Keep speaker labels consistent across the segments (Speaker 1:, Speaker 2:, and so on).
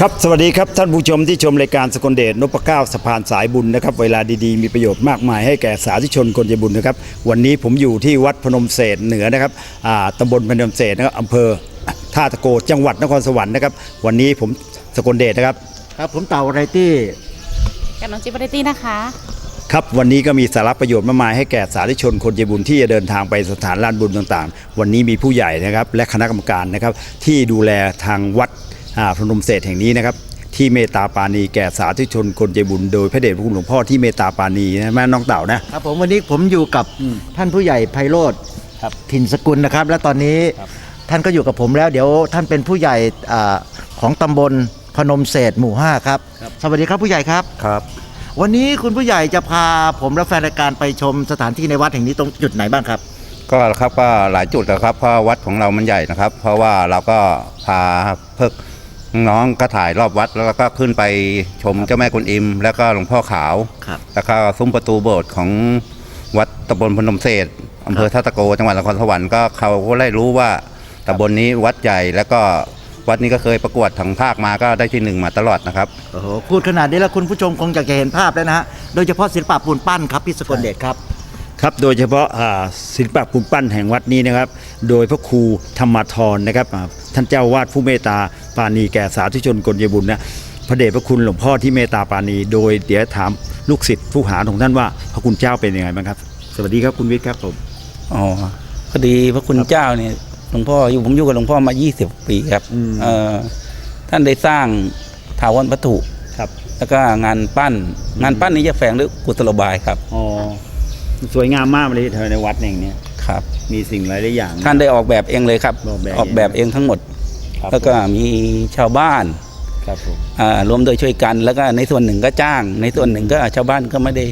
Speaker 1: ครับสวัสดีครับท่านผู้ชมที่ชมรายการสกลเดชนพเก้าสะพานสายบุญนะครับเวลาดีๆ มีประโยชน์มากมายให้แก่สาธุชนคนใจบุญนะครับ วันนี้ผมอยู่ที่วัดพนมเศษเหนือนะครับอ่าตำบลพนมเศษนะครับอำเภอท่าตะโกจังหวัดนครสวรรค์นะครับ วันนี้ผมสกลเดชนะครับ
Speaker 2: ครับผมเต่าไรตี้
Speaker 3: กับน้องจิ๊บปาร์ตี้นะคะ
Speaker 1: ครับวันนี้ก็มีสาระประโยชน์มากมายให้แก่สาธุชนคนใจบุญที่จะเดินทางไปสถานลานบุญต่างๆ วันนี้มีผู้ใหญ่นะครับและคณะกรรมการนะครับที่ดูแลทางวัดอ่า พนมเศษแห่งนี้นะครับที่เมตตาปราณีแก่สาธุชนคนใจบุญโดยพระเดชพระคุณหลวงพ่อที่เมตตาปราณีนะแม่น้องเต่านะ
Speaker 2: ครับผมวันนี้ผมอยู่กับท่านผู้ใหญ่ไพโรธ
Speaker 1: ครับ
Speaker 2: ถิ่นสกุลนะครับ และตอนนี้
Speaker 1: ครับ
Speaker 2: ท่านก็อยู่กับผมแล้ว เดี๋ยวท่านเป็นผู้ใหญ่อ่าของตำบลพนมเศษหมู่ห้าครับสวัสดีครับผู้ใหญ่ครับ
Speaker 4: ครับ
Speaker 2: วันนี้คุณผู้ใหญ่จะพาผมและแฟนรายการไปชมสถานที่ในวัดแห่งนี้ตรงจุดไหนบ้างครับ
Speaker 4: ก็ครับก็หลายจุดนะครับเพราะวัดของเรามันใหญ่นะครับ เพราะว่าเราก็พาเพิก น้องก็ถ่ายรอบวัดแล้วก็ขึ้นไปชมเจ้าแม่กุนอิม แล้วก็หลวงพ่อขาว
Speaker 2: ครับ
Speaker 4: แล้วก็ซุ้มประตูโบสถ์ของวัดตำบลพนมเศษอำเภอท่าตะโกจังหวัดนครสวรรค์ก็เขาก็ได้รู้ว่าตำบลนี้วัดใหญ่แล้วก็วัดนี้ก็เคยประกวดทางภาคมาก็ได้ที่หนึ่งมาตลอดนะครับ
Speaker 2: โอ้โหพูดขนาดนี้แล้วคุณผู้ชมคงอยากจะเห็นภาพแล้วนะฮะ โดยเฉพาะศิลปะปูนปั้นครับพี่สกลเดชครับ
Speaker 1: ครับโดยเฉพาะอ่าศิลปะปูนปั้นแห่งวัดนี้นะครับ โดยพระครูธรรมทรนะครับอ่าท่านเจ้าวาดผู้เมตตาปราณีแก่สาธุชนคนใจบุญนะพระเดชพระคุณหลวงพ่อที่เมตตาปราณีโดยเดี๋ยวถามลูกศิษย์ผู้หาของท่านว่าพระคุณเจ้าเป็นยังไงบ้างครับ สวัสดีครับคุณวิทย์ครับผม
Speaker 5: อ๋อพอดีพระคุณเจ้าเนี่ยหลวงพ่ออยู่ผมอยู่กับหลวงพ่อมา 20 ปีครับ
Speaker 1: อืม
Speaker 5: เอ่อท่านได้สร้างถาวรวัตถุ
Speaker 1: ครับ
Speaker 5: แล้วก็งานปั้น งานปั้นนี้จะแฝงด้วยกุศโลบายครับ
Speaker 1: อ๋อ สวยงามมากเลยเธอในวัดแห่งเนี้ย
Speaker 5: ครับ
Speaker 1: มีสิ่งหลายหลายอย่าง
Speaker 5: ท่านได้ออกแบบเองเลยครับ
Speaker 1: ออกแบบ
Speaker 5: ออกแบบเองทั้งหมด
Speaker 1: ครับ
Speaker 5: แล้วก็มีชาวบ้าน
Speaker 1: ครับผม
Speaker 5: อ่ารวมโดยช่วยกัน แล้วก็ในส่วนหนึ่งก็จ้าง ในส่วนหนึ่งก็ชาวบ้านก็ไม่ได้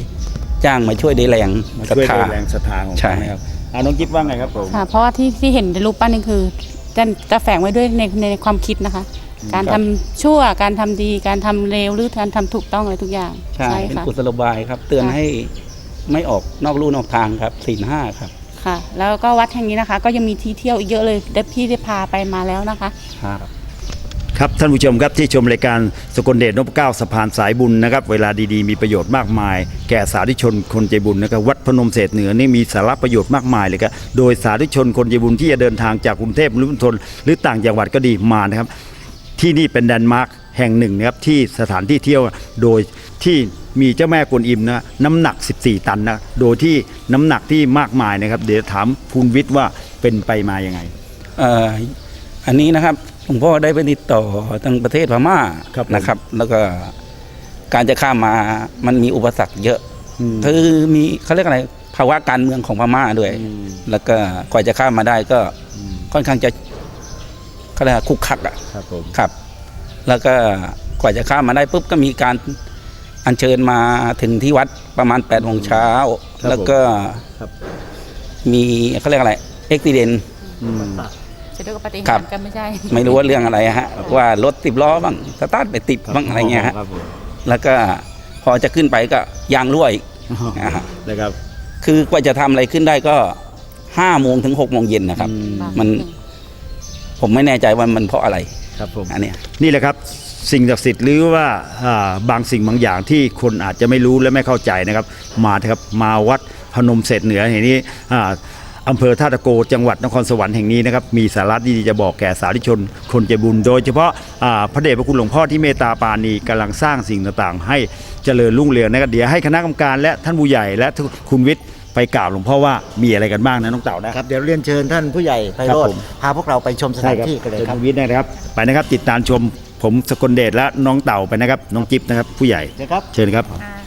Speaker 5: จ้างมาช่วยได้แรง
Speaker 1: มา
Speaker 5: ศรัท
Speaker 1: ช่วย
Speaker 5: ธา
Speaker 1: ด้วยแรงศรัทธาของ
Speaker 5: ใช่
Speaker 1: ท่านนะครับเอาน้องกิ๊บว่าไงครับผม
Speaker 3: ค่ะเพราะว่าที่ที่เห็นในรูปปั้นนี่คือจะจะแฝงไว้ด้วยในในความคิดนะคะ การทำชั่วการทำดีการทำเลวหรือการทำถูกต้องอะไรทุกอย่าง
Speaker 5: ใช่เป็น
Speaker 3: ค่ะ
Speaker 5: กุศโลบายครับ เตือน
Speaker 3: ค่ะ
Speaker 5: ให้ ไม่ออกนอกลู่นอกทางครับสี่ห้าครับ
Speaker 3: ค่ะ แล้วก็วัดแห่งนี้นะคะ ก็ยังมีที่เที่ยวอีกเยอะเลยเดี๋ยวพี่ได้พาไปมาแล้วนะคะ
Speaker 5: ครับ
Speaker 1: ครับท่านผู้ชมครับที่ชมรายการสกลเดชนพเก้าสะพานสายบุญนะครับ เวลาดีๆมีประโยชน์มากมาย แก่สาธุชนคนใจบุญนะครับวัดพนมเศษเหนือนี่มีสาระประโยชน์มากมายเลยครับโดยสาธุชนคนใจบุญที่จะเดินทางจากกรุงเทพหรือมณฑลหรือต่างจังหวัดก็ดีมานะครับ ที่นี่เป็นแดนมาร์ค แห่งหนึ่งนะครับที่สถานที่เที่ยวโดยที่มีเจ้าแม่กวนอิมนะน้ำหนัก 14 ตันนะโดยที่น้ำหนักที่มากมายนะครับ เดี๋ยวถามคุณวิทย์ว่าเป็นไปมายังไง
Speaker 5: เอ่ออันนี้นะครับหลวงพ่อได้ไปติดต่อทางประเทศพม่า
Speaker 1: ครับผม
Speaker 5: นะครับ แล้วก็การจะข้ามมามันมีอุปสรรคเยอะ
Speaker 1: อืม
Speaker 5: คือมีเขาเรียกอะไรภาวะการเมืองของพม่าด้วย
Speaker 1: อืม
Speaker 5: แล้วก็กว่าจะข้ามมาได้ก็ค่อนข้างจะเขาเรียกว่าคุกคักอะ
Speaker 1: ครับผม
Speaker 5: ครับ แล้วก็กว่าจะข้ามมาได้ปุ๊บก็มีการอัญเชิญมาถึงที่วัดประมาณ8ปดโมงเช้า
Speaker 1: ครับ
Speaker 5: แล้วก็
Speaker 1: ครับ
Speaker 5: มีเขาเรียกอะไรเอ็กซิเดน
Speaker 1: อืม
Speaker 3: จะด้วยกับปฏิ
Speaker 5: ครั
Speaker 3: หาร
Speaker 5: บ
Speaker 3: ย์กันไม่ใช่
Speaker 5: ไม่รู้ว่าเรื่องอะไรฮะว่ารถติดล้อบ้างสตาร์ทไปติดบ้างอะไรเงี้ยฮะ
Speaker 1: ครับผม
Speaker 5: แล้วก็พอจะขึ้นไปก็ยางรั่วอีกนะฮะ
Speaker 1: นะครับ
Speaker 5: คือกว่าจะทำอะไรขึ้นได้ก็ห้าโมงถึงหกโมงเย็นนะครับ
Speaker 1: อืม
Speaker 5: มันผมไม่แน่ใจว่ามันเพราะอะไร
Speaker 1: ครับผม
Speaker 5: อันนี้
Speaker 1: นี่แหละครับสิ่งศักดิ์สิทธิ์หรือว่าบางสิ่งบางอย่างที่คนอาจจะไม่รู้และไม่เข้าใจนะครับ มาครับมาวัดพนมเศษเหนือแห่งนี้อ่าอำเภอท่าตะโกจังหวัดนครสวรรค์แห่งนี้นะครับมีสาระดีๆจะบอกแก่สาธุชน คนใจบุญ โดยเฉพาะพระเดชพระคุณหลวงพ่อที่เมตตาปาณีกำลังสร้างสิ่งต่างๆ ให้เจริญรุ่งเรืองนะครับเดี๋ยวให้คณะกรรมการและท่านผู้ใหญ่และคุณวิทย์ ไปกล่าวหลวงพ่อว่ามีอะไรกันบ้างนะน้องเต่านะ
Speaker 2: ครับเดี๋ยวเรียนเชิญท่านผู้ใหญ่ไพโร
Speaker 1: ครั
Speaker 2: ธ
Speaker 1: บผม
Speaker 2: พาพวกเราไปชมสถานที่กันเลย
Speaker 1: เชิญ
Speaker 2: ครับ
Speaker 1: คุณวิทย์นะครับ ไปนะครับติดตามชมผมสกลเดชและน้องเต่าไปนะครับ น้องจิ๊บนะครับ ผู้ใหญ่
Speaker 2: เชิญครับ
Speaker 1: เชิญครับ「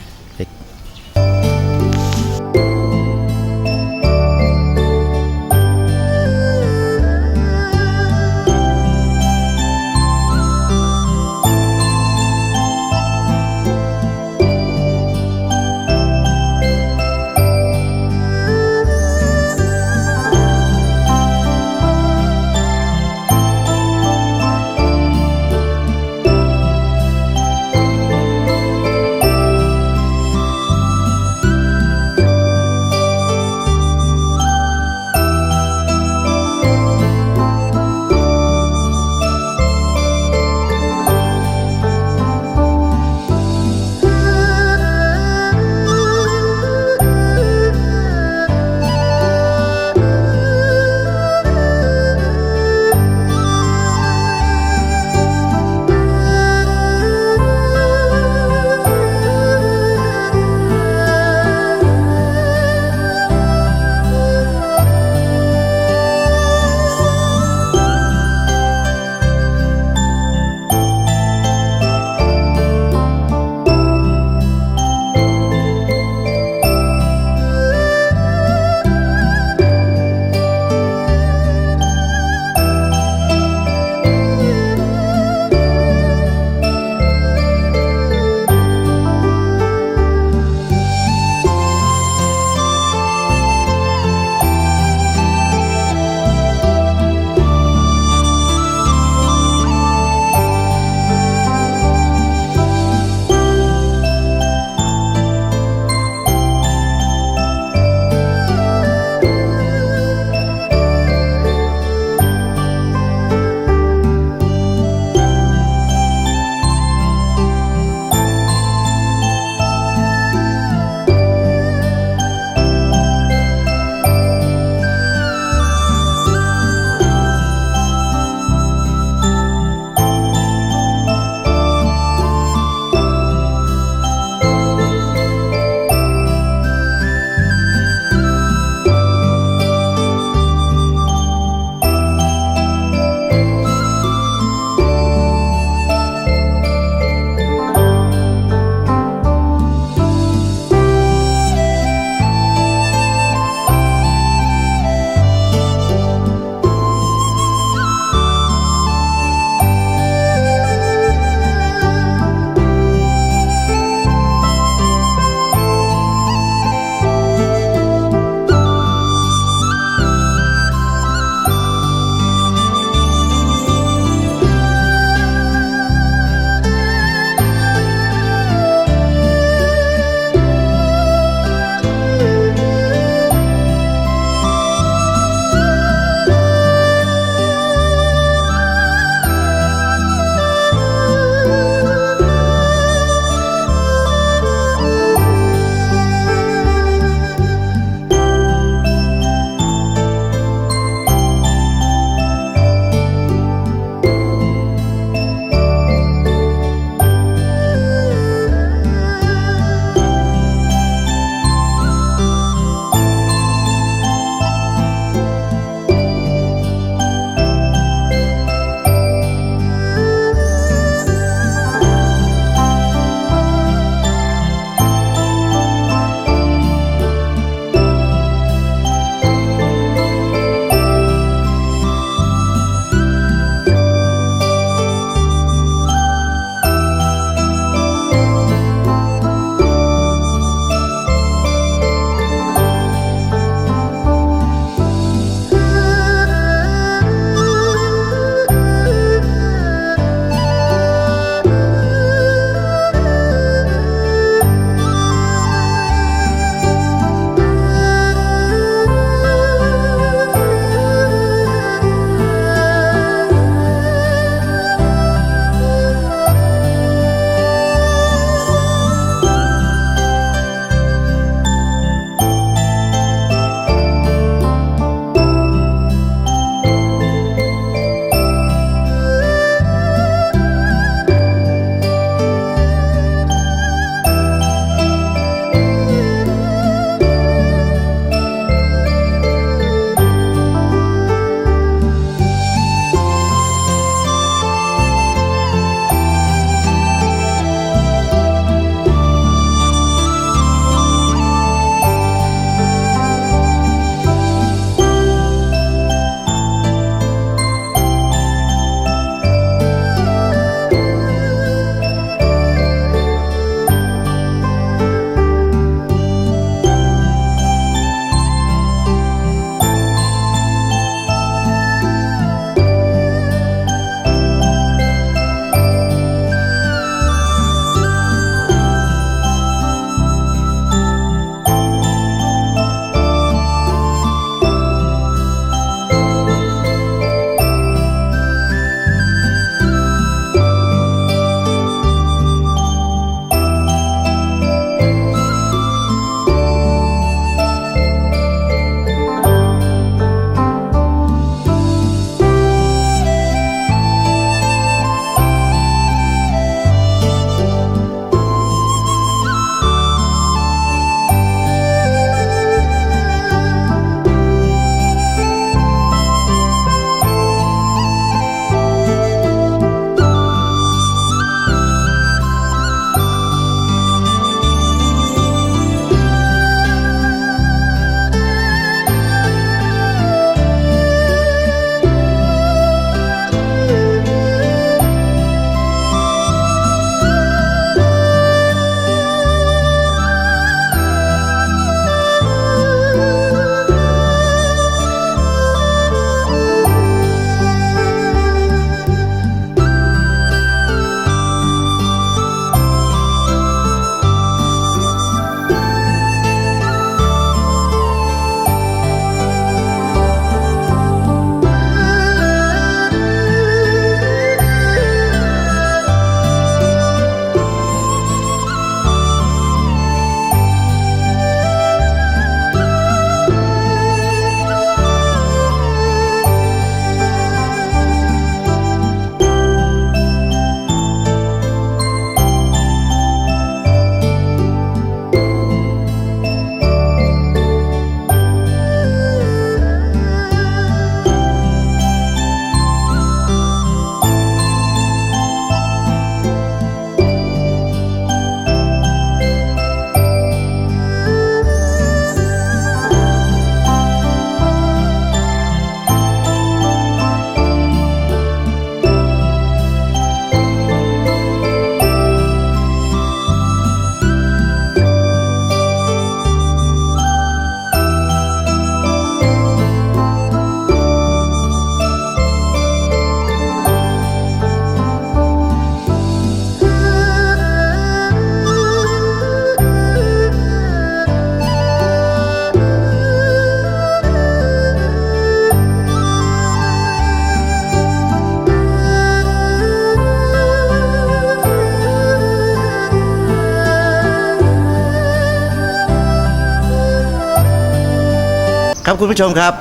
Speaker 2: ครับคุณผู้ชมครับ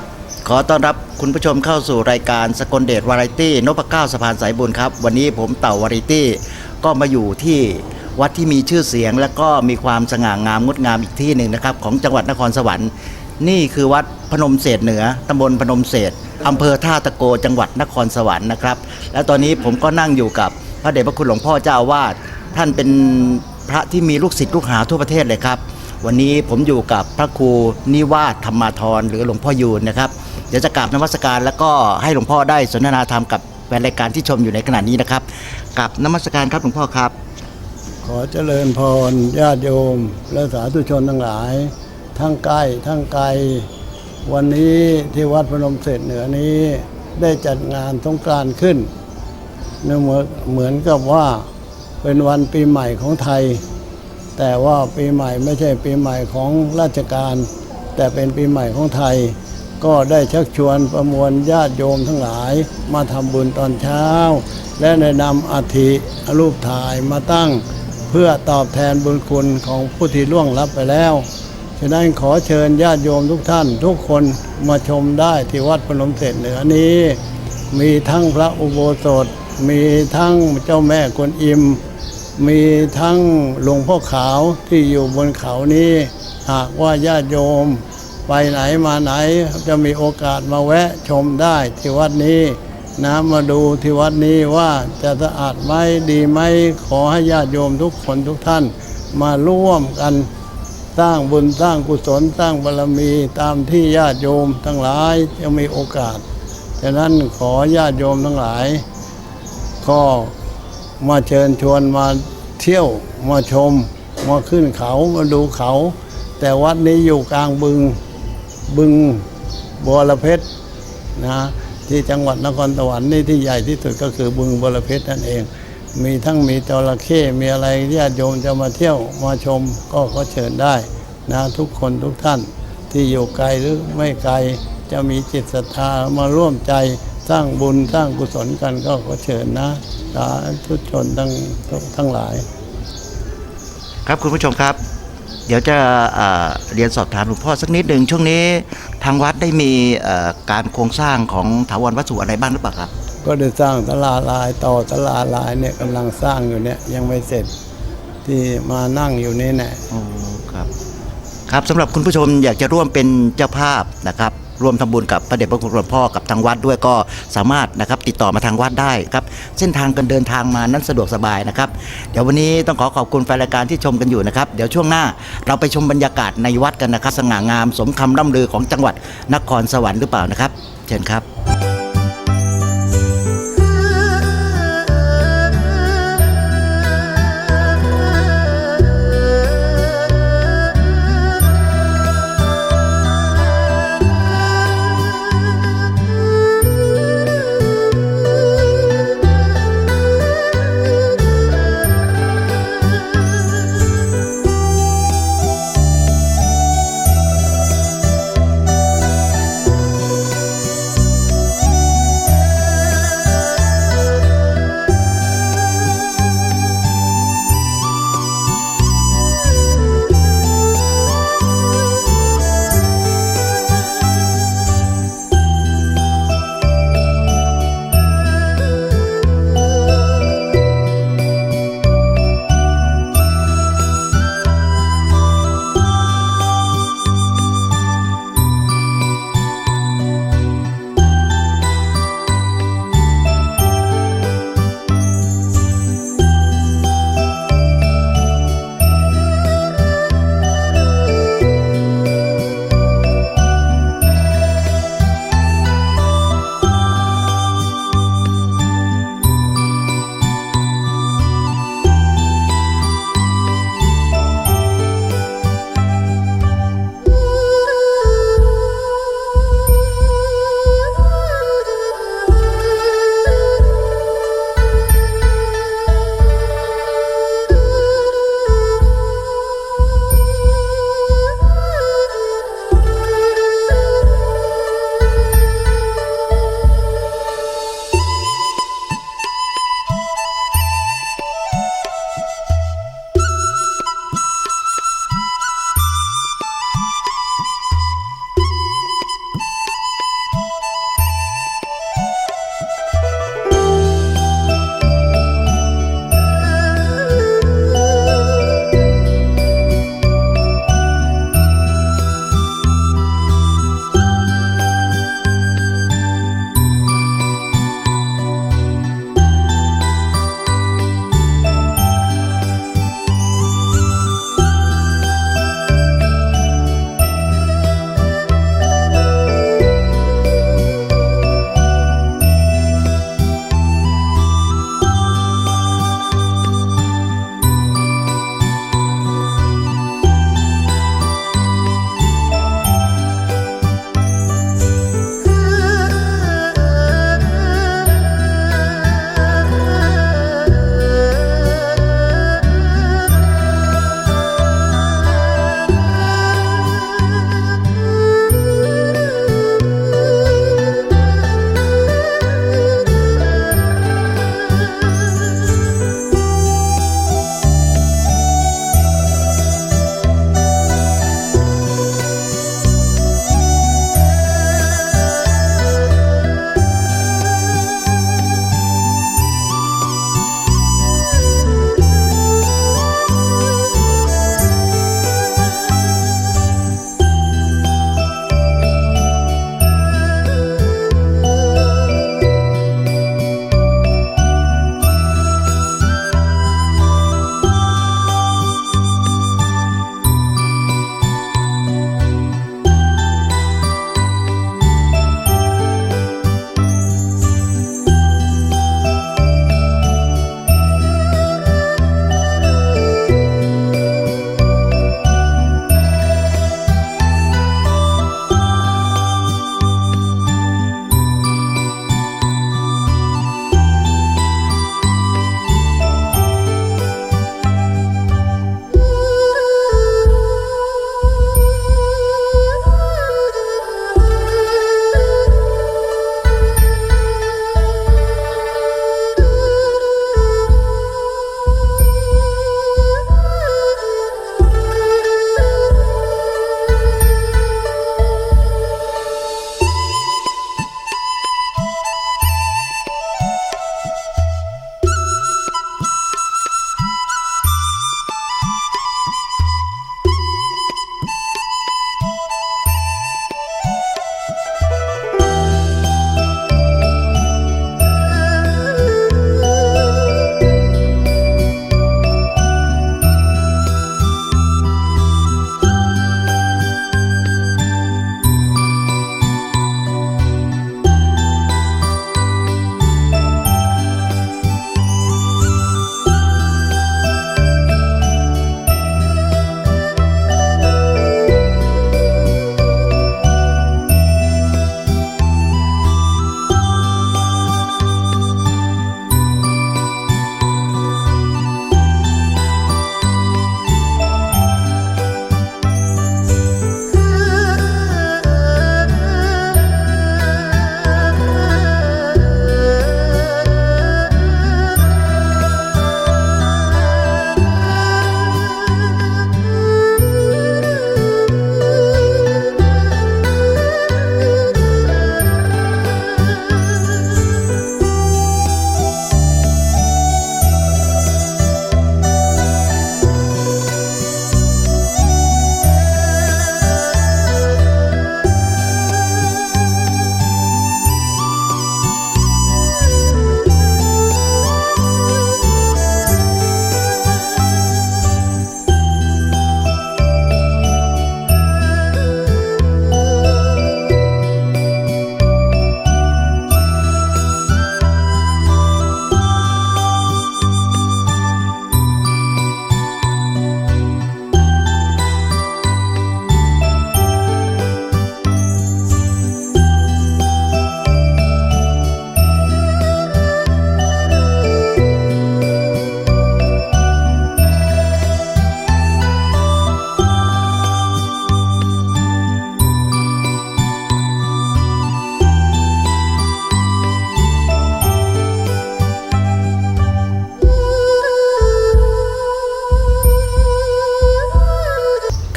Speaker 2: ขอต้อนรับคุณผู้ชมเข้าสู่รายการสกลเดชวาไรตี้นพเก้าสะพานสายบุญครับ วันนี้ผมเต่าวาไรตี้ก็มาอยู่ที่วัดที่มีชื่อเสียง และก็มีความสง่างามงดงามอีกที่หนึ่งนะครับ ของจังหวัดนครสวรรค์ นี่คือวัดพนมเศษเหนือตำบลพนมเศษอำเภอท่าตะโกจังหวัดนครสวรรค์นะครับ และตอนนี้ผมก็นั่งอยู่กับพระเดชพระคุณหลวงพ่อเจ้าอาวาดท่านเป็นพระที่มีลูกศิษย์ลูกหาทั่วประเทศเลยครับ วันนี้ผมอยู่กับพระครูนิวาสธรรมาธรหรือหลวงพ่อยูนนะครับเดี๋ยวจะกราบนมัสการแล้วก็ให้หลวงพ่อได้สนทนาธรรมกับแฟนรายการที่ชมอยู่ในขณะนี้นะครับกับนมัสการครับหลวงพ่อครับ
Speaker 6: ขอเจริญพรญาติโยมและสาธุชนทั้งหลาย ทั้งใกล้ทั้งไกล วันนี้ที่วัดพนมเสร็จเหนือนี้ได้จัดงานสงกรานต์ขึ้นเนื่องเหมือนเหมือนกับว่าเป็นวันปีใหม่ของไทย แต่ว่าปีใหม่ไม่ใช่ปีใหม่ของราชการ แต่เป็นปีใหม่ของไทย ก็ได้ชักชวนประมวลญาติโยมทั้งหลาย มาทำบุญตอนเช้า และได้นำอัฐิรูปถ่ายมาตั้ง เพื่อตอบแทนบุญคุณของผู้ที่ล่วงลับไปแล้ว ฉะนั้นขอเชิญญาติโยมทุกท่าน ทุกคนมาชมได้ที่วัดพนมเสร็จเหนือนี้ มีทั้งพระอุโบสถ มีทั้งเจ้าแม่กวนอิม มีทั้งหลวงพ่อขาวที่อยู่บนเขานี้ หากว่าญาติโยม ไปไหนมาไหนจะมีโอกาสมาแวะชมได้ที่วัดนี้นะมาดูที่วัดนี้ว่าจะสะอาดไหมดีไหมขอให้ญาติโยมทุกคนทุกท่าน มาร่วมกันสร้างบุญสร้างกุศลสร้างบารมีตามที่ญาติโยมทั้งหลายจะมีโอกาสฉะนั้นขอญาติโยมทั้งหลายก็ มาเชิญชวนมาเที่ยวมาชม มาขึ้นเขามาดูเขา แต่วัดนี้อยู่กลางบึงบึงบัวละเพชรนะที่จังหวัดนครสวรรค์นี่ที่ใหญ่ที่สุดก็คือบึงบัวละเพชรนั่นเอง มีทั้งมีจระเข้มีอะไรญาติโยมจะมาเที่ยวมาชมก็ขอเชิญได้นะทุกคนทุกท่านที่อยู่ไกลหรือไม่ไกลจะมีจิตศรัทธามาร่วมใจ สร้างบุญสร้างกุศลกันก็ขอเชิญนะสาธุชนทั้งทั้งหลาย
Speaker 2: ครับคุณผู้ชมครับ เดี๋ยวจะเอ่อเรียนสอบถามหลวงพ่อสักนิดหนึ่งช่วงนี้ทางวัดได้มีเอ่อการโครงสร้างของถาวรวัตถุอะไรบ้างหรือเปล่าครับ
Speaker 6: ก็ได้สร้างตลาลายต่อตลาลายเนี่ยกำลังสร้างอยู่เนี่ยยังไม่เสร็จที่มานั่งอยู่นี่แน่
Speaker 2: โอ้ครับ ครับสำหรับคุณผู้ชมอยากจะร่วมเป็นเจ้าภาพนะครับ ร่วมทำบุญกับพระเดชพระคุณหลวงพ่อกับทางวัดด้วยก็สามารถนะครับติดต่อมาทางวัดได้ครับเส้นทางการเดินทางมานั้นสะดวกสบายนะครับ เดี๋ยววันนี้ต้องขอขอบคุณแฟนรายการที่ชมกันอยู่นะครับเดี๋ยวช่วงหน้าเราไปชมบรรยากาศในวัดกันนะครับ สง่างามสมคำร่ำลือของจังหวัดนครสวรรค์หรือเปล่านะครับ เชิญครับ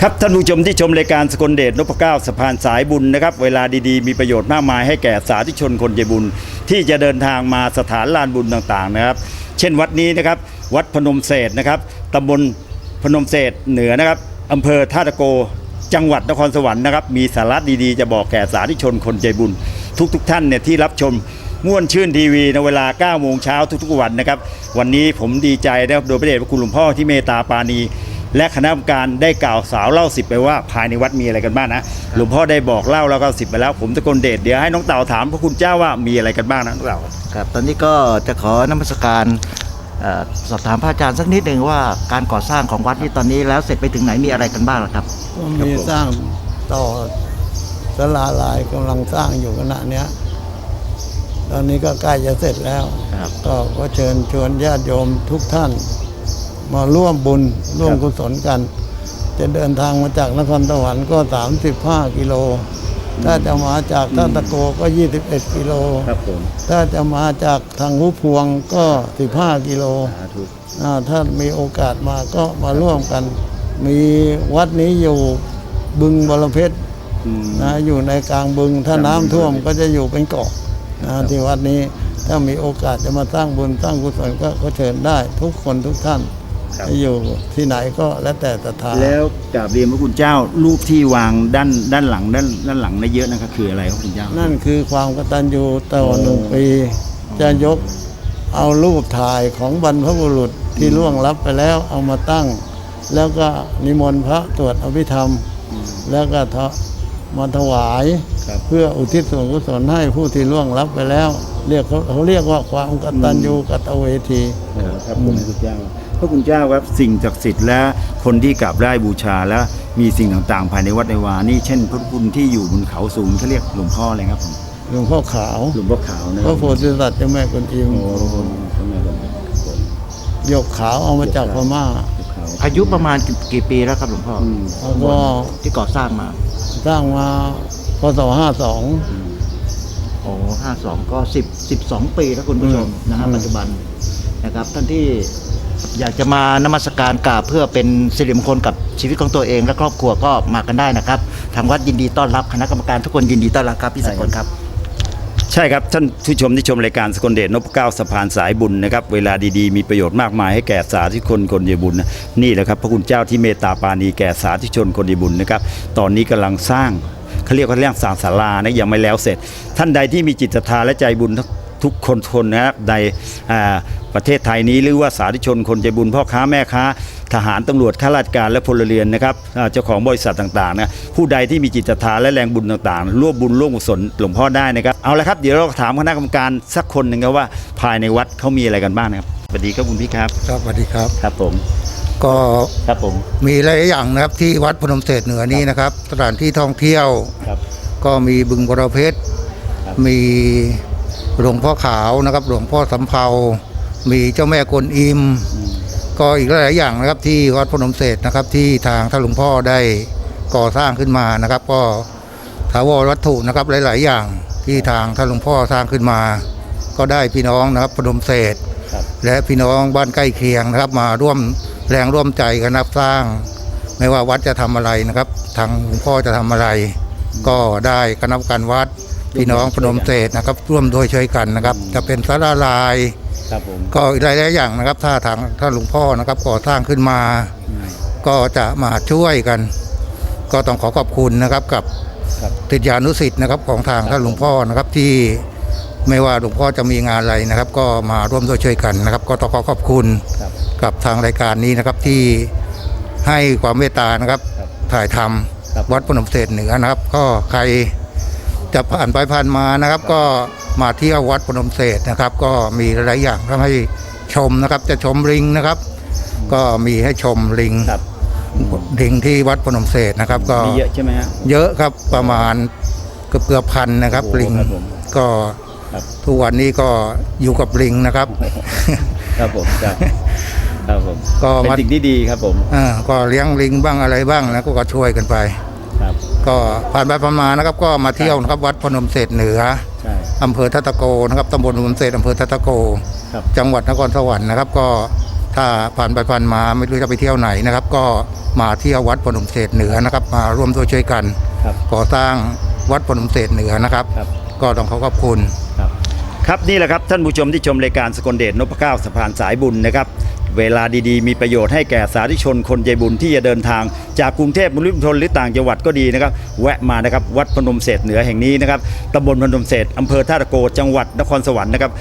Speaker 1: ครับท่านผู้ชมที่ชมรายการสกลเดชนพเก้าสะพานสายบุญนะครับ เวลาดีๆ มีประโยชน์มากมายให้แก่สาธุชนคนใจบุญ ที่จะเดินทางมาสถานลานบุญต่างๆนะครับ เช่นวัดนี้นะครับ วัดพนมเศษนะครับตำบลพนมเศษเหนือนะครับอำเภอท่าตะโกจังหวัดนครสวรรค์นะครับ มีสาระดีๆ จะบอกแก่สาธุชนคนใจบุญ ทุกๆท่านเนี่ยที่รับชมม่วนชื่นทีวีในเวลา9โมงเช้าทุกๆวันนะครับ วันนี้ผมดีใจนะครับโดยพระเดชพระคุณหลวงพ่อที่เมตตาปาณี และคณะกรรมการได้กล่าวสาวเล่าสิบไปว่าภายในวัดมีอะไรกันบ้างนะหลวงพ่อได้บอกเล่าแล้วก็สิบไปแล้ว ผมตะโกนเดชเดี๋ยวให้น้องเต่าถามพระคุณเจ้าว่ามีอะไรกันบ้างนะน้องเต่า
Speaker 2: ครับตอนนี้ก็จะขอนมัสการเอ่อสอบถามพระอาจารย์สักนิดหนึ่งว่าการก่อสร้างของวัดที่ตอนนี้แล้วเสร็จไปถึงไหนมีอะไรกันบ้างล่ะครับ
Speaker 6: ก็มีสร้างต่อสลาลายกำลังสร้างอยู่ขณะเนี้ยตอนนี้ก็ใกล้จะเสร็จแล้ว
Speaker 2: ครับ
Speaker 6: ก็ก็เชิญชวนญาติโยมทุกท่าน มาร่วมบุญร่วมกุศลกัน จะเดินทางมาจากนครสวรรค์ก็ 35 กิโล ถ้าจะมาจากท่าตะโกก็ 21 กิโล
Speaker 1: ครับผม
Speaker 6: ถ้าจะมาจากทางหุบพวงก็ 15 กิโล
Speaker 1: สาธุ
Speaker 6: อ่าถ้ามีโอกาสมาก็มาร่วมกัน มีวัดนี้อยู่บึงบรเพชรนะอยู่ในกลางบึง ถ้าน้ำท่วมก็จะอยู่เป็นเกาะนะที่วัดนี้ถ้ามีโอกาสจะมาสร้างบุญสร้างกุศลก็ก็เชิญได้ทุกคนทุกท่าน จะอยู่ที่ไหนก็แล้วแต่ศรัทธา
Speaker 1: แล้วกราบเรียนพระคุณเจ้ารูปที่วางด้านด้านหลังด้านด้านหลังได้เยอะนะครับคืออะไรครับคุณเจ้า
Speaker 6: นั่นคือความกตัญญูต่อหนึ่งปี จะยกเอารูปถ่ายของบรรพบุรุษที่ล่วงลับไปแล้วเอามาตั้ง แล้วก็นิมนต์พระตรวจอภิธรรม แล้วก็ทะมาถวาย
Speaker 1: ครับ
Speaker 6: เพื่ออุทิศส่วนกุศลให้ผู้ที่ล่วงลับไปแล้ว เรียกเขาเขาเรียกว่าความกตัญญูกตเวที
Speaker 1: ครับผมพระคุณเจ้า พระคุณเจ้าครับสิ่งศักดิ์สิทธิ์และคนที่กราบไหว้บูชาและมีสิ่งต่างๆ ภายในวัดในวานี่เช่น พระคุณที่อยู่บนเขาสูงเขาเรียกหลวงพ่ออะไรครับผม
Speaker 6: หลวงพ่อขาว
Speaker 1: หลวงพ่อขาวนะ
Speaker 6: พระโพธิสัตว์เจ้าแม่กวนอิม
Speaker 1: โอ้โหทำไมกันผม
Speaker 6: หยกขาวเอามาจากพม่า
Speaker 1: ขาว
Speaker 2: อายุประมาณกี่กี่ปีแล้วครับหลวงพ่ออ
Speaker 1: อืม
Speaker 6: แล้วก็
Speaker 2: ที่ก่อสร้างมา
Speaker 6: สร้างมาพศห้าสอง
Speaker 2: โอ้ห้าสองก็สิบสิบสองปีแล้วคุณผู้ชม
Speaker 6: อืม
Speaker 2: นะฮะ
Speaker 6: อืม
Speaker 2: ปัจจุบันนะครับท่านที่ อยากจะมานมัสการกราบเพื่อเป็นสิริมงคลกับชีวิตของตัวเอง และครอบครัวก็มากันได้นะครับทางวัดยินดีต้อนรับคณะกรรมการทุกคนยินดีต้อนรับครับพี่สกลครับ
Speaker 1: ใช่ครับ ท่านผู้ชมที่ชมรายการสกลเดชนพเก้าสะพานสายบุญนะครับ เวลาดีๆ มีประโยชน์มากมายให้แก่สาธุชนคนเยบุญนะนี่แหละครับพระคุณเจ้าที่เมตตาปาณีแก่สาธุชนคนเยบุญนะครับตอนนี้กำลังสร้างเขาเรียกว่าเรื่องสร้างศาลานะยังไม่แล้วเสร็จ ท่านใดที่มีจิตศรัทธาและใจบุญ ทุกคนทนนะครับในอ่าประเทศไทยนี้หรือว่าสาธุชนคนใจบุญพ่อค้าแม่ค้า ทหารตำรวจข้าราชการและพลเรือนนะครับอ่าเจ้าของบริษัทต่างๆนะผู้ใดที่มีจิตศรัทธาและแรงบุญต่างๆร่วมบุญร่วมกุศลหลวงพ่อได้นะครับเอาละครับเดี๋ยวเราถามคณะกรรมการสักคนหนึ่งครับว่าภายในวัดเขามีอะไรกันบ้างนะครับสวัสดีครับคุณพี่ครับ
Speaker 7: ครับสวัสดีครับ
Speaker 1: ครับผม
Speaker 7: ก็
Speaker 1: ครับผม
Speaker 7: มีหลายอย่างนะครับที่วัดพนมเศษเหนือนี้นะครับ สถานที่ท่องเที่ยว
Speaker 1: ครับ
Speaker 7: ก็มีบึงบรเพชร
Speaker 1: ครับ
Speaker 7: มี หลวงพ่อขาวนะครับ หลวงพ่อสำเภา มีเจ้าแม่กวนอิม ก็อีกหลายๆอย่างนะครับที่วัดพนมเศษนะครับที่ทางท่านหลวงพ่อได้ก่อสร้างขึ้นมานะครับ ก็ถาวรวัตถุนะครับหลาย ๆ อย่างที่ทางท่านหลวงพ่อสร้างขึ้นมา ก็ได้พี่น้องนะครับพนมเศษ
Speaker 1: ครับ
Speaker 7: และพี่น้องบ้านใกล้เคียงนะครับ มาร่วมแรงร่วมใจกันนะครับสร้าง ไม่ว่าวัดจะทำอะไรนะครับ ทางหลวงพ่อจะทำอะไร ก็ได้คณะกรรมการวัด พี่น้องพนมเศษนะครับ ร่วมโดวยช่วยกันนะครับ จะเป็นสาราลาย
Speaker 1: ครับผม
Speaker 7: ก็อีกหลายๆอย่างนะครับ ถ้าทางท่านหลวงพ่อนะครับก่อสร้างขึ้นมา ก็จะมาช่วยกัน ก็ต้องขอขอบคุณนะครับกับ
Speaker 1: ครับ
Speaker 7: ติดยานุสิทธิ์นะครับของทางท่านหลวงพ่อนะครับที่ไม่ว่าหลวงพ่อจะมีงานอะไรนะครับ ก็มาร่วมด้วยช่วยกันนะครับ ก็ต้องขอขอบคุณ
Speaker 1: ครับ
Speaker 7: กับทางรายการนี้นะครับที่ให้ความเมตตานะครับ
Speaker 1: ครับ
Speaker 7: ถ่ายท
Speaker 1: ครับำ
Speaker 7: วัดพนมเศษเหนือนะครับ ก็ใคร จะผ่านไปผ่านมานะครับ ก็มาเที่ยววัดพนมเศษนะครับ ก็มีหลายๆอย่างทำให้ชมนะครับ จะชมลิงนะครับ ก็มีให้ชมลิง
Speaker 1: ครับ
Speaker 7: ลิงที่วัดพนมเศษนะครับ ก็
Speaker 1: มีเยอะใช่ไหมฮะ
Speaker 7: เยอะครับประมาณเกือบเกือบพันนะครับ
Speaker 1: โอ้โห
Speaker 7: ลิง
Speaker 1: ครับผม
Speaker 7: ก็
Speaker 1: ครับ
Speaker 7: ทุกวันนี้ก็อยู่กับลิงนะครับ
Speaker 1: ครับผมครับครับผม
Speaker 7: ก็
Speaker 1: เป็น
Speaker 7: มา
Speaker 1: สิ่งที่ดีครับผม
Speaker 7: อ่าก็เลี้ยงลิงบ้างอะไรบ้างแล้วก็ก็ช่วยกันไป
Speaker 1: ครับ
Speaker 7: ก็ผ่านไปผ่านมานะครับก็มาเที่ยวนะครับวัดพนมเศษเหนือ
Speaker 1: ใช่
Speaker 7: อำเภอทัตตะโกนะครับตำบลพนมเศษอำเภอทัตตะโก
Speaker 1: ครับ
Speaker 7: จังหวัดนครสวรรค์นะครับก็ถ้าผ่านไปผ่านมาไม่รู้จะไปเที่ยวไหนนะครับ ก็มาเที่ยววัดพนมเศษเหนือนะครับ มาร่วมด้วยช่วยกัน
Speaker 1: ครับ
Speaker 7: ก่อสร้างวัดพนมเศษเหนือนะครับ
Speaker 1: ครับ
Speaker 7: ก็ต้องขอขอบคุณ
Speaker 1: ครับครับนี่แหละครับท่านผู้ชมที่ชมรายการสกลเดชนพเก้าสะพานสายบุญนะครับ เวลาดีๆ มีประโยชน์ให้แก่สาธุชนคนใจบุญที่จะเดินทาง จากกรุงเทพมริมณฑลหรือต่างจังหวัดก็ดีนะครับ แวะมานะครับวัดพนมเศษเหนือแห่งนี้นะครับตำบลพนมเศษอำเภอท่าตะโกจังหวัดนครสวรรค์นะครับ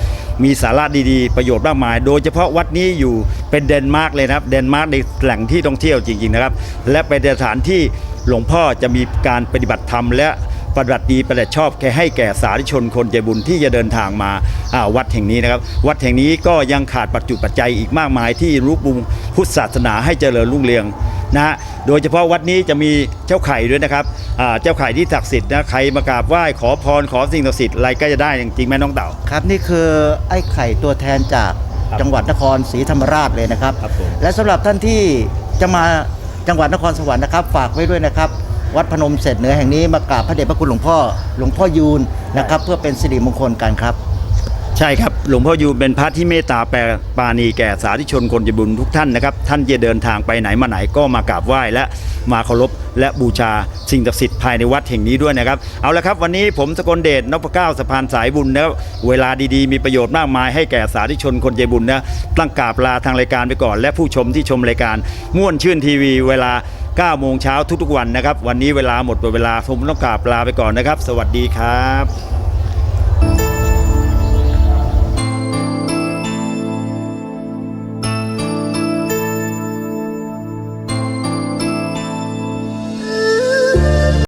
Speaker 1: มีสาระดีๆ ประโยชน์มากมาย โดยเฉพาะวัดนี้อยู่เป็นเดนมาร์กเลยนะครับเดนมาร์กในแหล่งที่ท่องเที่ยวจริงๆนะครับและเป็นสถานที่หลวงพ่อจะมีการปฏิบัติธรรมและ ปฏิบัติดีปฏิบัติชอบแค่ให้แก่สาธุชนคนใจบุญที่จะเดินทางมาอ่าวัดแห่งนี้นะครับ วัดแห่งนี้ก็ยังขาดปัจจุปัจจัยอีกมากมายที่รูปบุงพุทธศาสนาให้เจริญรุ่งเรืองนะฮะโดยเฉพาะวัดนี้จะมีเจ้าไข่ด้วยนะครับอ่าเจ้าไข่ที่ศักดิ์สิทธิ์นะใครมากราบไหว้ขอพรขอสิ่งศักดิ์สิทธิ์อะไรก็จะได้จริงๆแม่น้องเต่า
Speaker 2: ครับ นี่คือไอ้ไข่ตัวแทนจาก
Speaker 1: ครับ
Speaker 2: จังหวัดนครศรีธรรมราชเลยนะครับ
Speaker 1: ครับผม
Speaker 2: และสำหรับท่านที่จะมาจังหวัดนครสวรรค์นะครับ ฝากไว้ด้วยนะครับ วัดพนมเสร็จเหนือแห่งนี้มากราบพระเดชพระคุณหลวงพ่อหลวงพ่อยูนนะครับ เพื่อเป็นสิริมงคลกันครับ
Speaker 1: ใช่ครับหลวงพ่อยูนเป็นพระที่เมตตาแปรปราณีแก่สาธุชนคนใจบุญทุกท่านนะครับ ท่านจะเดินทางไปไหนมาไหนก็มากราบไหว้และมาเคารพและบูชาสิ่งศักดิ์สิทธิ์ภายในวัดแห่งนี้ด้วยนะครับ เอาละครับ วันนี้ผมสกลเดชนพเก้าสะพานสายบุญนะครับเวลาดีๆ มีประโยชน์มากมายให้แก่สาธุชนคนใจบุญนะตั้งกราบลาทางรายการไปก่อน และผู้ชมที่ชมรายการม่วนชื่นทีวี เวลา 9โมงเช้าทุกๆวันนะครับ วันนี้เวลาหมดหมดเวลาผมต้องกราบลาไปก่อนนะครับ สวัสดีครับ